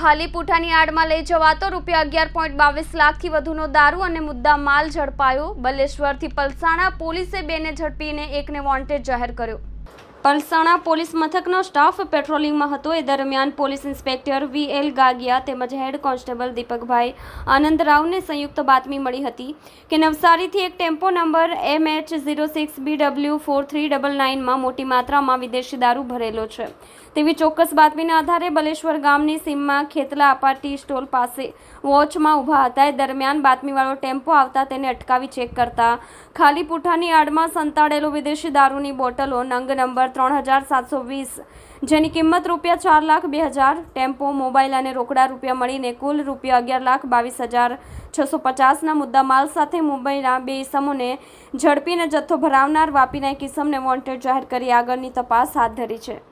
ખાલી પૂઠાની આડમાં લઈ જવાતો રૂપિયા અગિયાર પોઈન્ટ બાવીસ લાખથી વધુનો દારૂ અને મુદ્દા માલ ઝડપાયો. બલેશ્વરથી પલસાણા પોલીસે બેને ઝડપીને એકને વોન્ટેડ જાહેર કર્યો. પલસાણા પોલીસ મથકનો સ્ટાફ પેટ્રોલિંગમાં હતો. એ દરમિયાન police inspector V L Gagiya તેમજ હેડ કોન્સ્ટેબલ દીપકભાઈ આનંદ રાવને સંયુક્ત બાતમી મળી હતી કે નવસારીથી એક tempo number M H zero six B W four three double નાઇનમાં મોટી માત્રામાં વિદેશી દારૂ ભરેલો છે. તેવી ચોક્કસ બાતમીના આધારે બલેશ્વર ગામની સીમમાં ખેતલા અપાર્ટી સ્ટોલ પાસે વોચમાં ઊભા હતા. એ દરમિયાન બાતમીવાળો ટેમ્પો આવતા તેને અટકાવી ચેક કરતા ખાલી પૂઠાની આડમાં સંતાડેલો વિદેશી દારૂની બોટલો નંગ નંબર ત્રણ હજાર સાતસો વીસ, જેની કિંમત રૂપિયા ચાર લાખ બે હજાર, ટેમ્પો, મોબાઈલ અને રોકડા રૂપિયા મળીને કુલ રૂપિયા અગિયાર લાખ બાવીસ હજાર છસો પચાસના મુદ્દા માલ સાથે મુંબઈના બે ઇસમોને ઝડપીને જથ્થો ભરાવનાર વાપીના એક ઇસમને વોન્ટેડ જાહેર કરી. આગળની તપાસ હાથ ધરી છે.